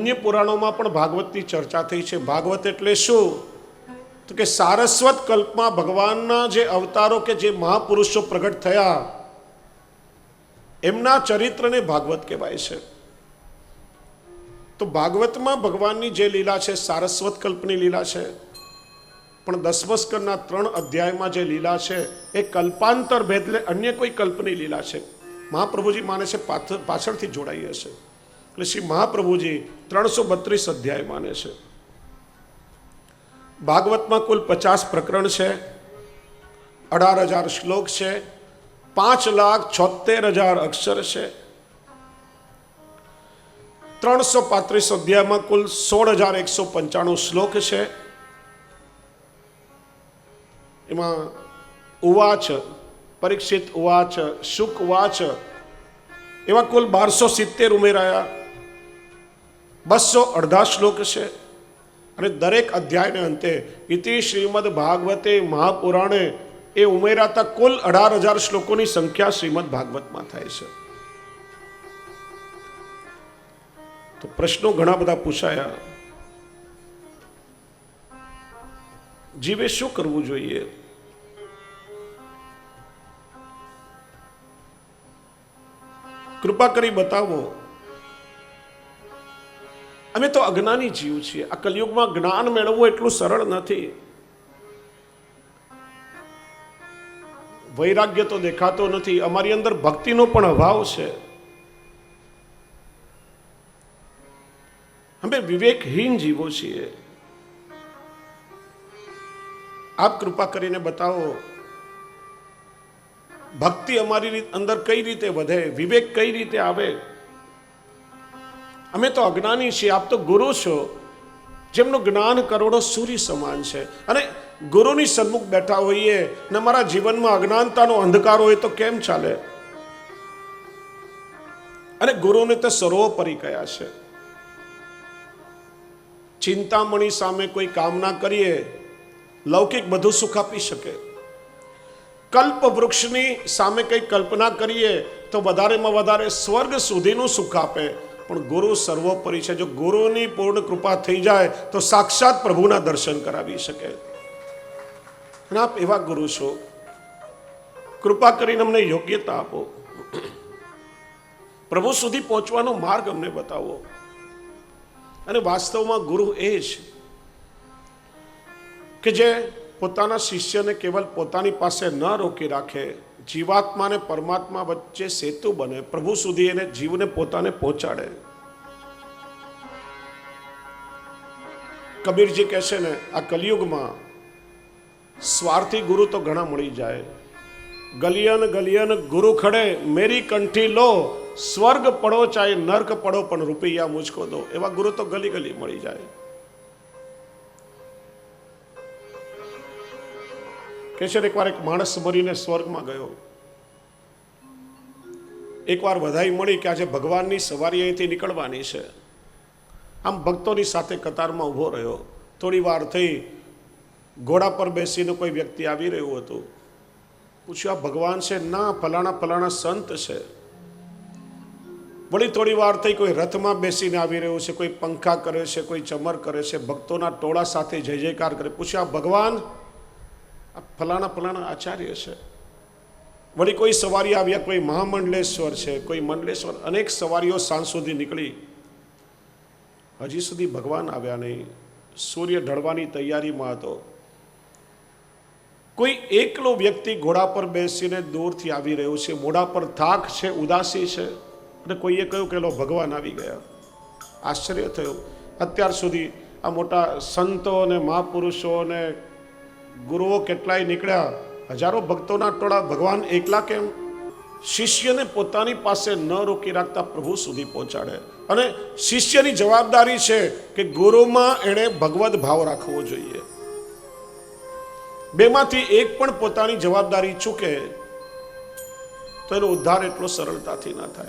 અન્ય પુરાણોમાં પણ ભાગવતની ચર્ચા થઈ છે. ભાગવત એટલે શું? તો કે સારસ્વત કલ્પમાં ભગવાનના જે અવતારો કે જે મહાપુરુષો પ્રગટ થયા, એમના ચરિત્રને ભાગવત કહેવાય છે. તો ભાગવતમાં ભગવાનની જે લીલા છે, સારસ્વત કલ્પની લીલા છે, પણ દસમસ્કરના ત્રણ અધ્યાયમાં જે લીલા છે, એ કલ્પાંતર ભેદલે અન્ય કોઈ કલ્પની લીલા છે. મહાપ્રભુજી માને છે પાછ- પાછળથી જોડાઈ હશે એટલે શ્રી મહાપ્રભુજી ત્રણસો બત્રીસ અધ્યાય માને છે. ભાગવતમાં કુલ પચાસ પ્રકરણ છે, અઢાર હજાર શ્લોક છે, પાંચ લાખ છોતેર હજાર અક્ષર છે. ત્રણસો પાંત્રીસ અધ્યાયમાં કુલ સોળ હજાર એકસો પંચાણું શ્લોક છે. એમાં ઉવાચ, પરીક્ષિત ઉવાચ, શુક ઉવાચ એવા કુલ બારસો સિત્તેર ઉમેરાયા. બસો અડધા શ્લોક છે. અને દરેક અધ્યાયને અંતે ઇતિ શ્રીમદ ભાગવતે મહાપુરાણે એ ઉમેરાતા કુલ અઢાર હજાર શ્લોકોની સંખ્યા શ્રીમદ ભાગવતમાં થાય છે. તો પ્રશ્નો ઘણા બધા પૂછાયા. જીવે શું કરવું જોઈએ? કૃપા કરી બતાવો. અમે તો અજ્ઞાની જીવ છીએ. આ કલયુગમાં જ્ઞાન મેળવવું એટલું સરળ નથી. વૈરાગ્ય તો દેખાતો નથી. અમારી અંદર ભક્તિનો પણ અભાવ છે. અમે વિવેકહીન જીવો છીએ. આપ કૃપા કરીને બતાવો, ભક્તિ અમારી અંદર કઈ રીતે વધે? વિવેક કઈ રીતે આવે? અમે તો અજ્ઞાની છીએ, આપ તો ગુરુ છો. જેમનું જ્ઞાન કરોડો સૂર્ય સમાન છે. અને ગુરુની સન્મુખ બેઠા હોઈએ ને મારા જીવનમાં અજ્ઞાનતાનો અંધકાર હોય તો કેમ ચાલે? અને ગુરુને તો સર્વોપરી કયા છે. ચિંતામણી સામે કોઈ કામના કરીએ, લૌકિક બધું સુખ આપી શકે. કલ્પ વૃક્ષની સામે કંઈ કલ્પના કરીએ, તો વધારેમાં વધારે સ્વર્ગ સુધીનું સુખ આપે. પણ ગુરુ સર્વોપરી છે. જો ગુરુની પૂર્ણ કૃપા થઈ જાય, તો સાક્ષાત પ્રભુના દર્શન કરાવી શકે. અને આપ એવા ગુરુ છો. કૃપા કરીને અમને યોગ્યતા આપો. પ્રભુ સુધી પહોંચવાનો માર્ગ અમને બતાવો. અને વાસ્તવમાં ગુરુ એ જ કે જે પોતાના શિષ્યને કેવલ પોતાની પાસે ન રોકી રાખે જીવાત્મા અને પરમાત્મા વચ્ચે સેતુ બને, પ્રભુ સુધી એને જીવને પોતાને પહોંચાડે. કબીરજી કહે છે ને, આ કલિયુગમાં સ્વાર્થી ગુરુ તો ઘણા મળી જાય. ગલિયન ગલિયન ગુરુ ખડે, મેરી કંઠી લો, સ્વર્ગ પડો ચાહે નર્ક પડો, પણ રૂપિયા મુજકો દો. એવા ગુરુ તો ગલી ગલી મળી જાય. કે છે એકવાર એક માણસ મરીને સ્વર્ગમાં ગયો. એકવાર વધાઈ મળી કે આજે ભગવાનની સવારી અહીંથી નીકળવાની છે. આમ ભક્તોની સાથે કતારમાં ઊભો રહ્યો. થોડી વાર થઈ ઘોડા પર બેસીને કોઈ વ્યક્તિ આવી રહ્યું હતું. પૂછ્યું, આ ભગવાન છે? ના, ફલાણા ફલાણા સંત છે. વળી થોડી વાર થઈ કોઈ રથમાં બેસીને આવી રહ્યું છે, કોઈ પંખા કરે છે, કોઈ ચમર કરે છે, ભક્તોના ટોળા સાથે જય જયકાર કરે. પૂછ્યું ભગવાન ફલાણા ફલાણા આચાર્ય છે. વળી કોઈ સવારી આવ્યા, કોઈ મહામંડલેશ્વર છે, કોઈ મંડલેશ્વર, અનેક સવારીઓ સાંજ સુધી નીકળી. હજી સુધી ભગવાન આવ્યા નહીં. સૂર્ય ઢળવાની તૈયારીમાં હતો. કોઈ એકલો વ્યક્તિ ઘોડા પર બેસીને દૂરથી આવી રહ્યો છે, મોઢા પર થાક છે, ઉદાસી છે, અને કોઈએ કહ્યું કે, લો, ભગવાન આવી ગયા. આશ્ચર્ય થયું. અત્યાર સુધી આ મોટા સંતો અને મહાપુરુષો અને ગુરુઓ કેટલાય નીકળ્યા. હજારો ભક્તોના ટોળા ભગવાન એકલા કેમ? શિષ્યને પોતાની પાસે ન રોકી રાખતા પ્રભુ સુધી પહોંચાડે. અને શિષ્યની જવાબદારી છે કે ગુરુમાં એણે ભગવદ ભાવ રાખવો જોઈએ. બેમાંથી એક પણ પોતાની જવાબદારી ચૂકે, તો એનો ઉદ્ધાર એટલો સરળતાથી ના થાય.